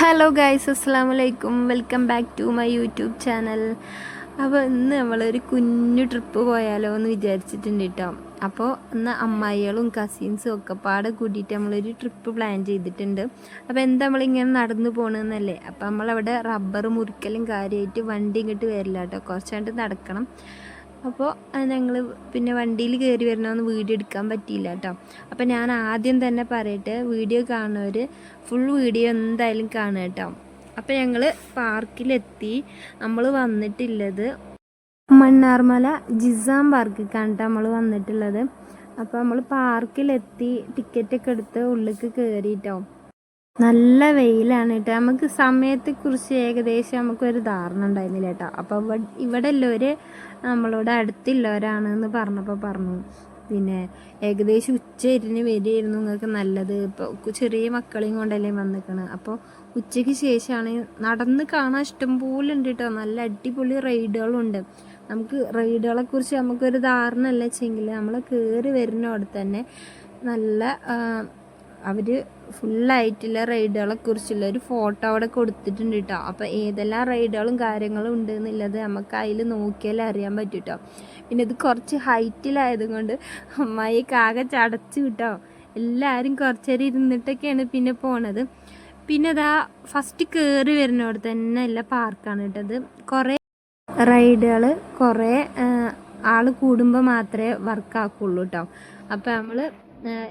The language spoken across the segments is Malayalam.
ഹലോ ഗൈസ് അസ്സാം വലൈക്കും welcome back to my YouTube channel അപ്പോൾ ഇന്ന് നമ്മളൊരു കുഞ്ഞു ട്രിപ്പ് പോയാലോ എന്ന് വിചാരിച്ചിട്ടുണ്ട് കേട്ടോ. അപ്പോൾ ഇന്ന് അമ്മായികളും കസിൻസും ഒക്കെ പാടെ കൂടിയിട്ട് നമ്മളൊരു ട്രിപ്പ് പ്ലാൻ ചെയ്തിട്ടുണ്ട്. അപ്പോൾ എന്താ നമ്മളിങ്ങനെ നടന്നു പോകണമെന്നല്ലേ അപ്പോൾ നമ്മളവിടെ റബ്ബർ മുറിക്കലും കാര്യമായിട്ട് വണ്ടി ഇങ്ങോട്ട് വരില്ല കേട്ടോ. കുറച്ചായിട്ട് നടക്കണം. അപ്പോൾ ഞങ്ങൾ പിന്നെ വണ്ടിയിൽ കയറി വരണമെന്ന് വീഡിയോ എടുക്കാൻ പറ്റിയില്ല കേട്ടോ അപ്പോൾ ഞാൻ ആദ്യം തന്നെ പറയട്ടെ വീഡിയോ കാണുന്നവർ ഫുൾ വീഡിയോ എന്തായാലും കാണുക കേട്ടോ അപ്പോൾ ഞങ്ങൾ പാർക്കിലെത്തി. നമ്മൾ വന്നിട്ടുള്ളത് മണ്ണാർമല ജിസാം പാർക്ക് കേട്ടോ നമ്മൾ വന്നിട്ടുള്ളത്. അപ്പോൾ നമ്മൾ പാർക്കിലെത്തി ടിക്കറ്റൊക്കെ എടുത്ത് ഉള്ളിലേക്ക് കയറിയിട്ടോ നല്ല വെയിലാണ് കേട്ടോ നമുക്ക് സമയത്തെക്കുറിച്ച് ഏകദേശം നമുക്കൊരു ധാരണ ഉണ്ടായിരുന്നില്ല കേട്ടോ അപ്പോൾ ഇവിടെ ഉള്ളവർ നമ്മളോട് അടുത്തുള്ളവരാണ് എന്ന് പറഞ്ഞപ്പോൾ പറഞ്ഞു. പിന്നെ ഏകദേശം ഉച്ച ഇരുന്ന് വരികയായിരുന്നു. നിങ്ങൾക്ക് നല്ലത്. ഇപ്പോൾ ചെറിയ മക്കളെയും കൊണ്ടല്ലേ വന്നിക്കണത് അപ്പോൾ ഉച്ചയ്ക്ക് ശേഷമാണ് നടന്ന് കാണാൻ ഇഷ്ടംപോലെ ഉണ്ട് കേട്ടോ നല്ല അടിപൊളി റൈഡുകളുണ്ട്. നമുക്ക് റൈഡുകളെ കുറിച്ച് നമുക്കൊരു ധാരണ അല്ല വെച്ചെങ്കിൽ നമ്മൾ കയറി വരുന്നവിടെ തന്നെ നല്ല അവർ ഫുള്ളായിട്ടുള്ള റൈഡുകളെ കുറിച്ചുള്ള ഒരു ഫോട്ടോ അവിടെ കൊടുത്തിട്ടുണ്ട് കേട്ടോ അപ്പോൾ ഏതെല്ലാം റൈഡുകളും കാര്യങ്ങളും ഉണ്ട് എന്നുള്ളത് നമുക്ക് അതിൽ നോക്കിയാലേ അറിയാൻ പറ്റും കേട്ടോ പിന്നെ ഇത് കുറച്ച് ഹൈറ്റിലായത് കൊണ്ട് അമ്മായി കാകെ ചടച്ചു കിട്ടോ എല്ലാവരും കുറച്ചേരം ഇരുന്നിട്ടൊക്കെയാണ് പിന്നെ പോണത്. പിന്നെ അതാ ഫസ്റ്റ് കയറി വരുന്നവിടെ തന്നെ എല്ലാ പാർക്കാണ് കേട്ടത് കുറേ റൈഡുകൾ കുറേ ആൾ കൂടുമ്പോൾ മാത്രമേ വർക്കാക്കുള്ളൂ കേട്ടോ അപ്പോൾ നമ്മൾ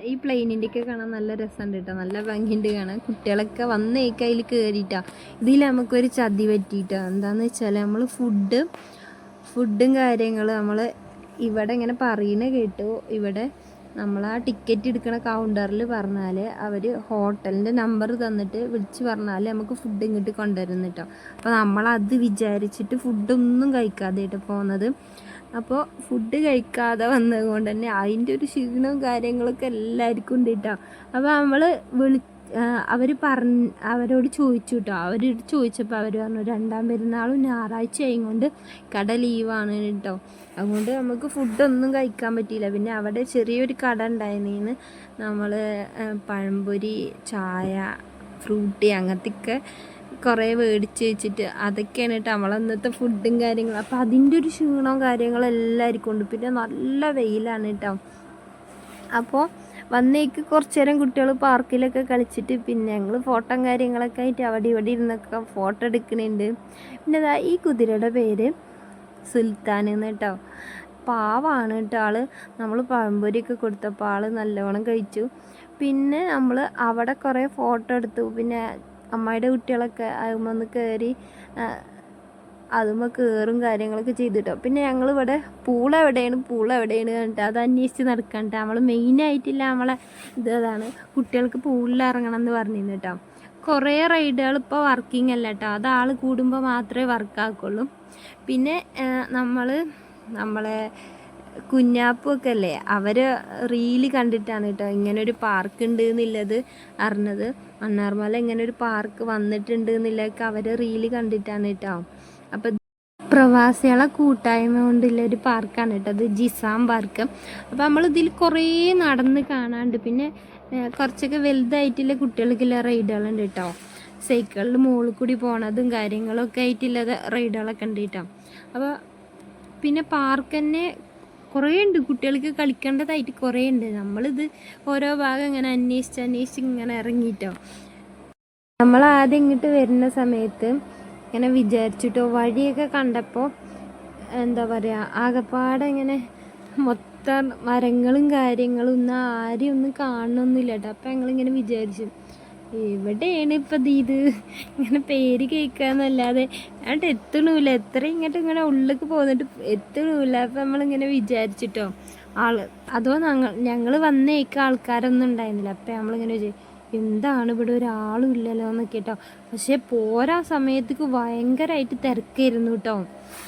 ഈ പ്ലെയിനിന്റെയൊക്കെ കാണാൻ നല്ല രസമുണ്ട് കേട്ടോ നല്ല ഭംഗിയുണ്ട് കാണാൻ. കുട്ടികളൊക്കെ വന്നേക്ക് അതിൽ കയറിയിട്ടാ ഇതിൽ നമുക്കൊരു ചതി പറ്റിയിട്ടാണ് എന്താണെന്ന് വെച്ചാൽ നമ്മൾ ഫുഡ് ഫുഡും കാര്യങ്ങളും നമ്മൾ ഇവിടെ ഇങ്ങനെ പറയുന്ന കേട്ടു. ഇവിടെ നമ്മൾ ആ ടിക്കറ്റ് എടുക്കുന്ന കൗണ്ടറിൽ പറഞ്ഞാൽ അവർ ഹോട്ടലിന്റെ നമ്പർ തന്നിട്ട് വിളിച്ച് പറഞ്ഞാൽ നമുക്ക് ഫുഡ് ഇങ്ങോട്ട് കൊണ്ടുവരുന്നു കേട്ടോ അപ്പോൾ നമ്മളത് വിചാരിച്ചിട്ട് ഫുഡൊന്നും കഴിക്കാതെ കേട്ടോ പോകുന്നത് അപ്പോൾ ഫുഡ് കഴിക്കാതെ വന്നത് കൊണ്ട് തന്നെ അതിന്റെ ഒരു ക്ഷീണവും കാര്യങ്ങളൊക്കെ എല്ലാവർക്കും ഉണ്ട് കേട്ടോ അപ്പോൾ നമ്മൾ വിളി അവർ പറഞ്ഞ് അവരോട് ചോദിച്ചു കേട്ടോ അവർ ചോദിച്ചപ്പോൾ അവർ പറഞ്ഞു രണ്ടാം പെരുന്നാളും ഞായറാഴ്ച ആയതുകൊണ്ട് കട ലീവാണ് കേട്ടോ അതുകൊണ്ട് നമുക്ക് ഫുഡൊന്നും കഴിക്കാൻ പറ്റിയില്ല. പിന്നെ അവിടെ ചെറിയൊരു കട ഉണ്ടായിരുന്നു നമ്മൾ പഴംപൊരി ചായ ഫ്രൂട്ടി അങ്ങനത്തെയൊക്കെ കുറേ മേടിച്ച് വെച്ചിട്ട് അതൊക്കെയാണ് കേട്ടോ നമ്മളന്നത്തെ ഫുഡും കാര്യങ്ങളും. അപ്പോൾ അതിന്റെ ഒരു ക്ഷീണവും കാര്യങ്ങളും എല്ലാവർക്കും ഉണ്ട്. പിന്നെ നല്ല വെയിലാണ് കേട്ടോ. അപ്പോൾ വന്നേക്ക് കുറച്ച് നേരം കുട്ടികൾ പാർക്കിലൊക്കെ കളിച്ചിട്ട് പിന്നെ ഞങ്ങൾ ഫോട്ടോ കാര്യങ്ങളൊക്കെ ആയിട്ട് അവിടെ ഇവിടെ ഇരുന്നൊക്കെ ഫോട്ടോ എടുക്കുന്നുണ്ട് പിന്നെ അതാ ഈ കുതിരയുടെ പേര് സുൽത്താൻ എന്ന് കേട്ടോ. പാവാണ് കേട്ടോ ആൾ നമ്മൾ പഴംപൊരിയൊക്കെ കൊടുത്തപ്പോൾ ആൾ നല്ലവണ്ണം കഴിച്ചു. പിന്നെ നമ്മൾ അവിടെ കുറേ ഫോട്ടോ എടുത്തു. പിന്നെ അമ്മായിയുടെ കുട്ടികളൊക്കെ അതുമൊന്ന് കയറി അതുമ്പോൾ കയറും കാര്യങ്ങളൊക്കെ ചെയ്തിട്ടോ. പിന്നെ ഞങ്ങൾ ഇവിടെ പൂളെവിടെയാണ് പൂള എവിടെയാണ് കണ്ടിട്ട് അത് അന്വേഷിച്ച് നടക്കണ്ട. നമ്മൾ മെയിനായിട്ടില്ല നമ്മളെ ഇത് അതാണ്. കുട്ടികൾക്ക് പൂളിൽ ഇറങ്ങണം എന്ന് പറഞ്ഞിരുന്നു കേട്ടോ. കുറേ റൈഡുകൾ ഇപ്പോൾ വർക്കിംഗ് അല്ല കേട്ടോ. അത് ആൾ കൂടുമ്പോൾ മാത്രമേ വർക്കാക്കുള്ളൂ പിന്നെ നമ്മൾ നമ്മളെ കുഞ്ഞാപ്പൊക്കെ അല്ലേ അവർ റീൽ കണ്ടിട്ടാണ് കേട്ടോ ഇങ്ങനെ ഒരു പാർക്ക് ഉണ്ട് എന്നുള്ളത് അറിഞ്ഞത്. മണ്ണാർമല ഇങ്ങനെ ഒരു പാർക്ക് വന്നിട്ടുണ്ട് എന്നുള്ളതൊക്കെ അവർ റീൽ കണ്ടിട്ടാണ് കേട്ടോ അപ്പം പ്രവാസികളെ കൂട്ടായ്മ കൊണ്ടുള്ള ഒരു പാർക്കാണ് കേട്ടോ അത് ജിസാം പാർക്ക് അപ്പം നമ്മൾ ഇതിൽ കുറേ നടന്ന് കാണാണ്ട് പിന്നെ കുറച്ചൊക്കെ വലുതായിട്ടുള്ള കുട്ടികൾക്കുള്ള റൈഡുകളുണ്ട് കേട്ടോ സൈക്കിളിൽ മുകളിൽ കൂടി പോണതും കാര്യങ്ങളൊക്കെ ആയിട്ടുള്ള റൈഡുകളൊക്കെ ഉണ്ട് കേട്ടോ അപ്പോൾ പിന്നെ പാർക്ക് തന്നെ കുറേ ഉണ്ട് കുട്ടികൾക്ക് കളിക്കേണ്ടതായിട്ട് കുറേ ഉണ്ട് നമ്മളിത് ഓരോ ഭാഗം ഇങ്ങനെ അന്വേഷിച്ച് അന്വേഷിച്ച് ഇങ്ങനെ ഇറങ്ങിയിട്ടോ നമ്മൾ ആദ്യം ഇങ്ങോട്ട് വരുന്ന സമയത്ത് ഇങ്ങനെ വിചാരിച്ചിട്ടോ വഴിയൊക്കെ കണ്ടപ്പോൾ എന്താ പറയുക ആകപ്പാടെ ഇങ്ങനെ മൊത്തം മരങ്ങളും കാര്യങ്ങളും ഒന്നും ആരെയും ഒന്നും കാണണമെന്നില്ല കേട്ടോ അപ്പം ഞങ്ങളിങ്ങനെ വിചാരിച്ചു. എവിടെയാണ് ഇപ്പം ഇത്? ഇങ്ങനെ പേര് കേൾക്കാന്നല്ലാതെ അങ്ങോട്ട് എത്തണില്ല എത്ര ഇങ്ങോട്ട് ഇങ്ങനെ ഉള്ളിലേക്ക് പോന്നിട്ട് എത്തണില്ല അപ്പം നമ്മളിങ്ങനെ വിചാരിച്ചിട്ടോ. ആൾ അതോ ഞങ്ങൾ ഞങ്ങൾ വന്നേക്ക ആൾക്കാരൊന്നും ഉണ്ടായിരുന്നില്ല. അപ്പം നമ്മളിങ്ങനെ വിചാരിച്ചു എന്താണ് ഇവിടെ ഒരാളും ഇല്ലല്ലോ എന്നൊക്കെ കേട്ടോ പക്ഷേ പോരാ സമയത്തേക്ക് ഭയങ്കരമായിട്ട് തിരക്കായിരുന്നു കേട്ടോ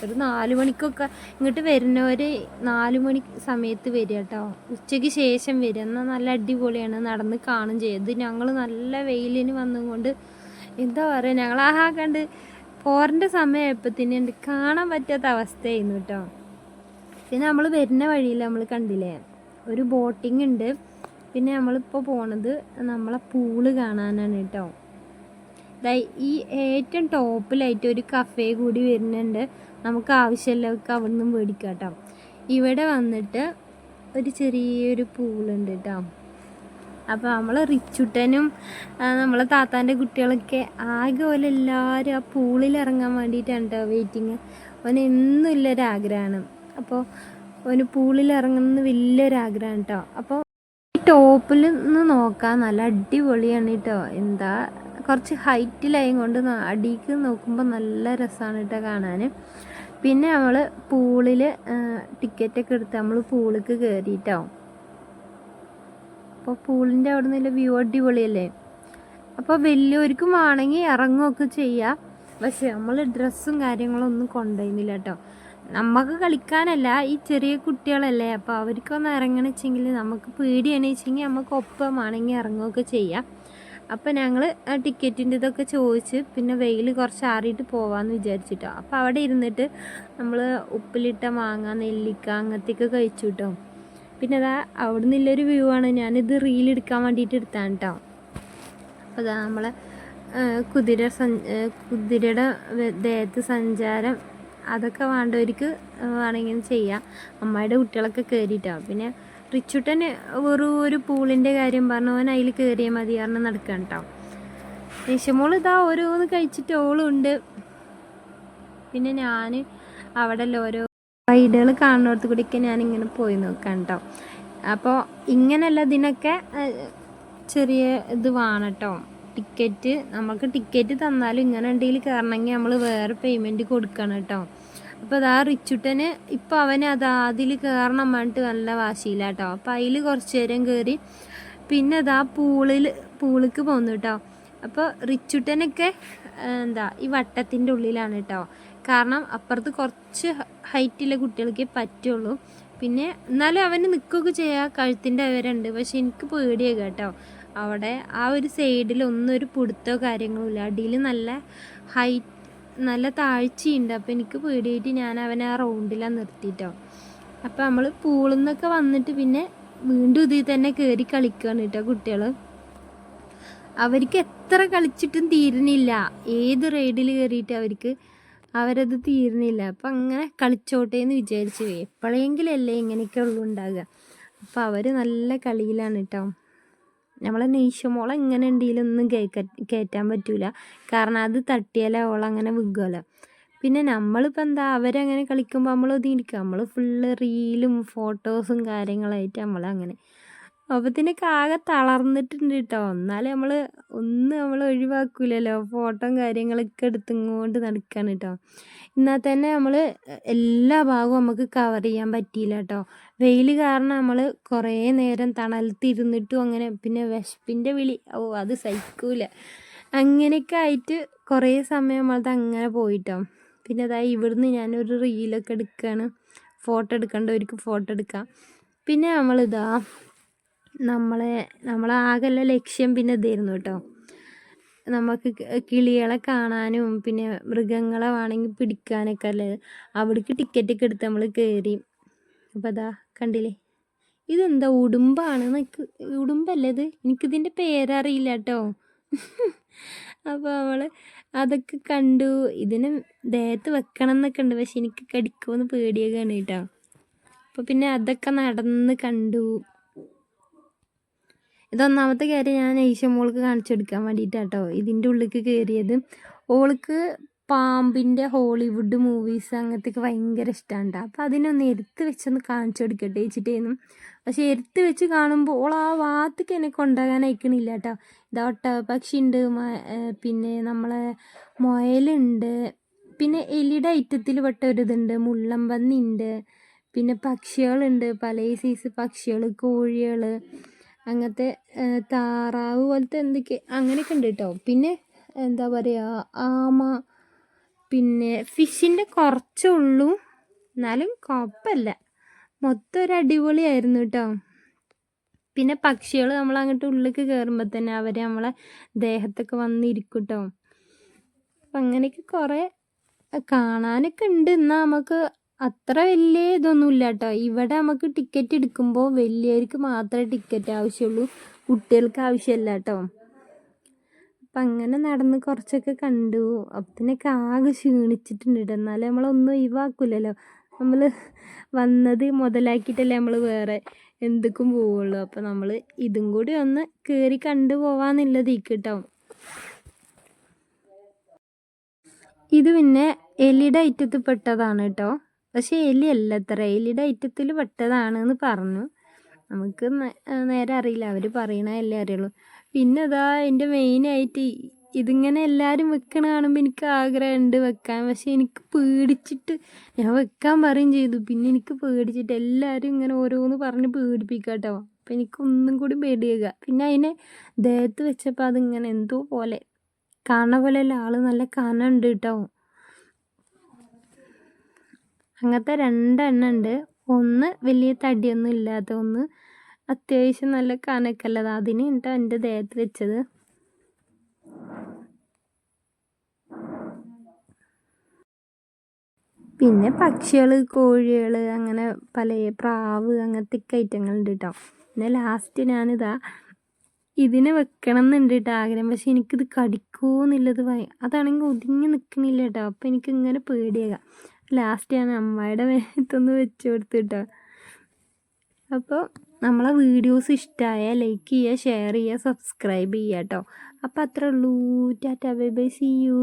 ഒരു നാല് മണിക്കൊക്കെ ഇങ്ങോട്ട് വരുന്നവർ നാല് മണി സമയത്ത് വരിക കേട്ടോ ഉച്ചയ്ക്ക് ശേഷം വരിക. എന്നാൽ നല്ല അടിപൊളിയാണ്. നടന്ന് കാണും ചെയ്യും. ഇത് ഞങ്ങൾ നല്ല വെയിലിന് വന്നുകൊണ്ട് എന്താ പറയുക ഞങ്ങൾ ആഹാ കണ്ട് പോരന്റെ സമയമായപ്പോഴത്തേനുണ്ട് കാണാൻ പറ്റാത്ത അവസ്ഥയായിരുന്നു കേട്ടോ പിന്നെ നമ്മൾ വരുന്ന വഴിയിൽ നമ്മൾ കണ്ടില്ലേ ഒരു ബോട്ടിംഗ് ഉണ്ട്. പിന്നെ നമ്മളിപ്പോൾ പോണത് നമ്മളെ പൂൾ കാണാനാണ് കേട്ടോ. ഈ ഏറ്റവും ടോപ്പിലായിട്ട് ഒരു കഫേ കൂടി വരുന്നുണ്ട്. നമുക്ക് ആവശ്യമുള്ളവർക്ക് അവിടെ നിന്നും മേടിക്കാം കേട്ടോ. ഇവിടെ വന്നിട്ട് ഒരു ചെറിയൊരു പൂളുണ്ട് കേട്ടോ. അപ്പോൾ നമ്മൾ റിച്ചുട്ടനും നമ്മളെ താത്താന്റെ കുട്ടികളൊക്കെ ആകെ പോലെ എല്ലാവരും ആ പൂളിൽ ഇറങ്ങാൻ വേണ്ടിയിട്ടാണ് കേട്ടോ വെയിറ്റിങ് അവന് എന്നും ഇല്ലൊരാഗ്രഹമാണ് അപ്പോൾ അവന് പൂളിൽ ഇറങ്ങുന്നത് വലിയൊരാഗ്രഹമാണ് കേട്ടോ അപ്പോൾ ടോപ്പിൽ നിന്ന് നോക്കാൻ നല്ല അടിപൊളിയാണ് കേട്ടോ എന്താ കുറച്ച് ഹൈറ്റിലായും കൊണ്ട് അടിക്ക് നോക്കുമ്പോൾ നല്ല രസമാണ് കേട്ടോ കാണാൻ പിന്നെ നമ്മൾ പൂളിൽ ടിക്കറ്റൊക്കെ എടുത്ത് നമ്മൾ പൂളിക്ക് കയറിയിട്ടോ അപ്പോൾ പൂളിന്റെ അവിടെ നിന്നുള്ള വ്യൂ അടിപൊളിയല്ലേ? അപ്പോൾ വലിയവർക്കും വേണമെങ്കിൽ ഇറങ്ങുകയൊക്കെ ചെയ്യാം. പക്ഷേ നമ്മൾ ഡ്രസ്സും കാര്യങ്ങളൊന്നും കൊണ്ടുപോയിരുന്നില്ല കേട്ടോ നമുക്ക് കളിക്കാനല്ല ഈ ചെറിയ കുട്ടികളല്ലേ. അപ്പോൾ അവർക്കൊന്ന് ഇറങ്ങണമെച്ചെങ്കിൽ നമുക്ക് പേടിയാണ് വെച്ചെങ്കിൽ നമുക്ക് ഒപ്പം വേണമെങ്കിൽ ഇറങ്ങുകയൊക്കെ ചെയ്യാം. അപ്പോൾ ഞങ്ങൾ ടിക്കറ്റിന്റെ ഇതൊക്കെ ചോദിച്ച് പിന്നെ വെയിൽ കുറച്ച് ആറിയിട്ട് പോവാമെന്ന് വിചാരിച്ചിട്ടോ. അപ്പോൾ അവിടെ ഇരുന്നിട്ട് നമ്മൾ ഉപ്പിലിട്ട മാങ്ങ നെല്ലിക്ക അങ്ങനത്തെയൊക്കെ കഴിച്ചു കേട്ടോ പിന്നെ അതാ അവിടെ നിന്നുള്ളൊരു വ്യൂ ആണ്. ഞാനിത് റീലെടുക്കാൻ വേണ്ടിയിട്ട് എടുത്താണ് കേട്ടോ അപ്പോൾ അതാ നമ്മളെ കുതിര സഞ്ച കുതിരയുടെ ദേഹത്ത് സഞ്ചാരം അതൊക്കെ വേണ്ടവർക്ക് വേണമെങ്കിൽ ചെയ്യാം. അമ്മയുടെ കുട്ടികളൊക്കെ കയറിയിട്ടാവും പിന്നെ റിച്ചുട്ടൻ വെറും ഒരു പൂളിന്റെ കാര്യം പറഞ്ഞു അവൻ അതിൽ കയറിയാൽ മതി കാരണം നടക്കാൻ കേട്ടോ നിശമോൾ ഇതാ ഓരോന്ന് കഴിച്ചിട്ട് ഓളുണ്ട്. പിന്നെ ഞാൻ അവിടെ ഓരോ വൈഡുകൾ കാണുന്നിടത്ത് കൂടിയൊക്കെ ഞാനിങ്ങനെ പോയി നോക്കാം കേട്ടോ അപ്പോൾ ഇങ്ങനെയല്ല ഇതിനൊക്കെ ചെറിയ ഇത് വേണം കേട്ടോ ടിക്കറ്റ് നമുക്ക് ടിക്കറ്റ് തന്നാലും ഇങ്ങനെ ഉണ്ടെങ്കിൽ കയറണമെങ്കിൽ നമ്മൾ വേറെ പേയ്മെന്റ് കൊടുക്കണം കേട്ടോ അപ്പോൾ അതാ റിച്ചുട്ടന് ഇപ്പോൾ അവന് അത് അതിൽ കയറണം പറഞ്ഞിട്ട് നല്ല വാശിയില്ല കേട്ടോ അപ്പോൾ അതിൽ കുറച്ച് നേരം കയറി പിന്നെ അതാ പൂളിൽ പൂളിക്ക് പോന്നു കേട്ടോ അപ്പോൾ റിച്ചുട്ടനൊക്കെ എന്താ ഈ വട്ടത്തിന്റെ ഉള്ളിലാണ് കേട്ടോ കാരണം അപ്പുറത്ത് കുറച്ച് ഹൈറ്റുള്ള കുട്ടികൾക്ക് പറ്റുള്ളൂ. പിന്നെ എന്നാലും അവന് നിൽക്കുകയൊക്കെ ചെയ്യാം കഴുത്തിന്റെ അവരുണ്ട്. പക്ഷെ എനിക്ക് പേടിയാ കേട്ടോ. അവിടെ ആ ഒരു സൈഡിൽ ഒന്നും ഒരു പിടുത്തോ കാര്യങ്ങളും ഇല്ല. അടിയിൽ നല്ല ഹൈറ്റ് നല്ല താഴ്ചയുണ്ട് അപ്പോൾ എനിക്ക് പേടിയായിട്ട് ഞാൻ അവനെ ആ റൗണ്ടിലാണ് നിർത്തിയിട്ടോ അപ്പോൾ നമ്മൾ പൂളിൽ നിന്നൊക്കെ വന്നിട്ട് പിന്നെ വീണ്ടും ഇതിൽ തന്നെ കയറി കളിക്കുകയാണ് കേട്ടോ കുട്ടികൾ അവർക്ക് എത്ര കളിച്ചിട്ടും തീരുന്നില്ല. ഏത് റൈഡിൽ കയറിയിട്ട് അവർക്ക് അവരത് തീരുന്നില്ല. അപ്പം അങ്ങനെ കളിച്ചോട്ടെ എന്ന് വിചാരിച്ചു. എപ്പോഴെങ്കിലും അല്ലേ ഇങ്ങനെയൊക്കെ ഉള്ളു ഉണ്ടാകുക അപ്പോൾ അവർ നല്ല കളിയിലാണ് കേട്ടോ നമ്മളെ നെയ്ഷമോളെ എങ്ങനെ ഉണ്ടെങ്കിലും ഒന്നും കേൾക്ക കയറ്റാൻ പറ്റൂല. കാരണം അത് തട്ടിയാലേ അവളങ്ങനെ വിൽക്കുമല്ലോ പിന്നെ നമ്മളിപ്പോൾ എന്താ അവരങ്ങനെ കളിക്കുമ്പോൾ നമ്മൾ ഒതുങ്ങിയിരിക്കുക നമ്മൾ ഫുള്ള് റീലും ഫോട്ടോസും കാര്യങ്ങളായിട്ട് നമ്മളങ്ങനെ അപ്പത്തിനൊക്കെ ആകെ തളർന്നിട്ടുണ്ട് കേട്ടോ എന്നാലും നമ്മൾ ഒന്നും നമ്മൾ ഒഴിവാക്കൂലല്ലോ. ഫോട്ടോയും കാര്യങ്ങളൊക്കെ എടുത്തുകൊണ്ട് നടക്കുകയാണ് കേട്ടോ എന്നാൽ തന്നെ നമ്മൾ എല്ലാ ഭാഗവും നമുക്ക് കവർ ചെയ്യാൻ പറ്റിയില്ല കേട്ടോ വെയിൽ കാരണം നമ്മൾ കുറേ നേരം തണലത്തിരുന്നിട്ടും അങ്ങനെ പിന്നെ വിശപ്പിന്റെ വിളി. ഓ അത് സഹിക്കൂല. അങ്ങനെയൊക്കെ ആയിട്ട് കുറേ സമയം നമ്മളത് അങ്ങനെ പോയിട്ടോ പിന്നെ അതായത് ഇവിടുന്ന് ഞാനൊരു റീലൊക്കെ എടുക്കുകയാണ് ഫോട്ടോ എടുക്കേണ്ടവർക്ക് ഫോട്ടോ എടുക്കാം. പിന്നെ നമ്മളിതാ നമ്മളെ നമ്മളെ ആകെയുള്ള ലക്ഷ്യം പിന്നെ ഇതായിരുന്നു കേട്ടോ. നമുക്ക് കിളികളെ കാണാനും പിന്നെ മൃഗങ്ങളെ വേണമെങ്കിൽ പിടിക്കാനൊക്കെ അല്ലേ? അവിടേക്ക് ടിക്കറ്റൊക്കെ എടുത്ത് നമ്മൾ കയറി അപ്പോൾ അതാ കണ്ടില്ലേ? ഇതെന്താ ഉടുമ്പാണ് എനിക്ക് ഉടുമ്പല്ലേ ഇത്? എനിക്കിതിന്റെ പേരറിയില്ല കേട്ടോ. അപ്പോൾ അവൾ അതൊക്കെ കണ്ടു. ഇതിന് ദേഹത്ത് വെക്കണം എന്നൊക്കെ ഉണ്ട് പക്ഷെ എനിക്ക് കടിക്കുമെന്ന് പേടിയൊക്കെയാണ് കേട്ടോ. അപ്പോൾ പിന്നെ അതൊക്കെ നടന്ന് കണ്ടു. ഇതൊന്നാമത്തെ കാര്യം ഞാൻ ഐഷമോൾക്ക് കാണിച്ചു കൊടുക്കാൻ വേണ്ടിയിട്ടാട്ടോ. ഇതിന്റെ ഉള്ളിലേക്ക് കയറിയത് ഓൾക്ക് പാമ്പിന്റെ ഹോളിവുഡ് മൂവീസ് അങ്ങനത്തെയൊക്കെ ഭയങ്കര ഇഷ്ടമാണ് അപ്പോൾ അതിനൊന്ന് എടുത്ത് വെച്ചൊന്ന് കാണിച്ചു കൊടുക്കട്ടെ വെച്ചിട്ടേനും പക്ഷെ എടുത്ത് വെച്ച് കാണുമ്പോൾ ഓൾ ആ വാത്തക്ക് എന്നെ കൊണ്ടുപോകാൻ അയക്കണില്ല കേട്ടോ ഇതാ ഒട്ട പക്ഷി ഉണ്ട് പിന്നെ നമ്മളെ മുയലുണ്ട് പിന്നെ എലിയുടെ ഐറ്റത്തിൽ പെട്ട ഒരു ഇതുണ്ട് മുള്ളമ്പന്നിയുണ്ട് പിന്നെ പക്ഷികളുണ്ട് പല സൈസ് പക്ഷികൾ കോഴികൾ അങ്ങനത്തെ താറാവ് പോലത്തെ എന്തൊക്കെ അങ്ങനെയൊക്കെ ഉണ്ട് കേട്ടോ പിന്നെ എന്താ പറയുക ആമ പിന്നെ ഫിഷിന്റെ കുറച്ചേ ഉള്ളൂ. എന്നാലും കുഴപ്പമില്ല. മൊത്തം ഒരു അടിപൊളിയായിരുന്നു കേട്ടോ പിന്നെ പക്ഷികൾ നമ്മൾ അങ്ങോട്ട് ഉള്ളിലേക്ക് കയറുമ്പോൾ തന്നെ അവർ നമ്മളെ ദേഹത്തൊക്കെ വന്നിരിക്കും കേട്ടോ അപ്പം അങ്ങനെയൊക്കെ കുറേ കാണാനൊക്കെ ഉണ്ട്. എന്നാൽ നമുക്ക് അത്ര വലിയ ഇതൊന്നുമില്ല കേട്ടോ ഇവിടെ നമുക്ക് ടിക്കറ്റ് എടുക്കുമ്പോൾ വലിയവർക്ക് മാത്രമേ ടിക്കറ്റ് ആവശ്യമുള്ളൂ. കുട്ടികൾക്ക് ആവശ്യമില്ല കേട്ടോ അപ്പം അങ്ങനെ നടന്ന് കുറച്ചൊക്കെ കണ്ടു. അപ്പത്തിനൊക്കെ ആകെ ക്ഷീണിച്ചിട്ടുണ്ട് കേട്ടോ എന്നാലും നമ്മളൊന്നും ഒഴിവാക്കൂലല്ലോ. നമ്മൾ വന്നത് മുതലാക്കിയിട്ടല്ലേ നമ്മൾ വേറെ എന്തൊക്കും പോവുള്ളൂ. അപ്പം നമ്മൾ ഇതും കൂടി ഒന്ന് കയറി കണ്ടു പോവാന്നുള്ളത് കേട്ടോ ഇത് പിന്നെ എലിയുടെ ഐറ്റത്തിൽ പെട്ടതാണ് കേട്ടോ പക്ഷേ എലി അല്ല അത്ര. എലിയുടെ ഐറ്റത്തിൽ പെട്ടതാണെന്ന് പറഞ്ഞു. നമുക്ക് നേരെ അറിയില്ല. അവർ പറയണതല്ലേ അറിയുള്ളൂ. പിന്നെ അതാ എന്റെ മെയിനായിട്ട് ഇതിങ്ങനെ എല്ലാവരും വെക്കണ കാണുമ്പോൾ എനിക്ക് ആഗ്രഹമുണ്ട് വെക്കാൻ. പക്ഷേ എനിക്ക് പേടിച്ചിട്ട് ഞാൻ വെക്കാൻ പറയും ചെയ്തു. പിന്നെ എനിക്ക് പേടിച്ചിട്ട് എല്ലാവരും ഇങ്ങനെ ഓരോന്ന് പറഞ്ഞ് പേടിപ്പിക്കാട്ടോ. കേട്ടോ അപ്പം എനിക്കൊന്നും കൂടി പേടിയുക. പിന്നെ അതിനെ ദേഹത്ത് വെച്ചപ്പോൾ അതിങ്ങനെ എന്തോ പോലെ കാണുന്ന പോലെയല്ല ആൾ നല്ല കനമുണ്ട് കേട്ടോ. അങ്ങനത്തെ രണ്ടെണ്ണം ഉണ്ട്. ഒന്ന് വലിയ തടിയൊന്നും ഇല്ലാത്ത ഒന്ന്. അത്യാവശ്യം നല്ല കനക്കല്ലത്. അതിന് കേട്ടോ എന്റെ ദേഹത്ത് വെച്ചത്. പിന്നെ പക്ഷികൾ കോഴികൾ അങ്ങനെ പല പ്രാവ് അങ്ങനത്തെ ഐറ്റങ്ങൾ ഉണ്ട് കേട്ടോ പിന്നെ ലാസ്റ്റ് ഞാനിതാ ഇതിനെ വെക്കണം എന്നുണ്ട് കേട്ടോ ആഗ്രഹം. പക്ഷെ എനിക്കിത് കടിക്കുമോ എന്നുള്ളത് അതാണെങ്കിൽ ഒതുങ്ങി നിൽക്കണില്ല കേട്ടോ അപ്പം എനിക്കിങ്ങനെ പേടിയാകാം ലാസ്റ്റ് ഞാൻ അമ്മയുടെ മേത്തൊന്ന് വെച്ച് കൊടുത്തു കേട്ടോ അപ്പോൾ നമ്മളെ വീഡിയോസ് ഇഷ്ടമായ ലൈക്ക് ചെയ്യുക ഷെയർ ചെയ്യുക സബ്സ്ക്രൈബ് ചെയ്യുക കേട്ടോ അപ്പോൾ അത്രേ ഉള്ളൂ. Tata bye bye see you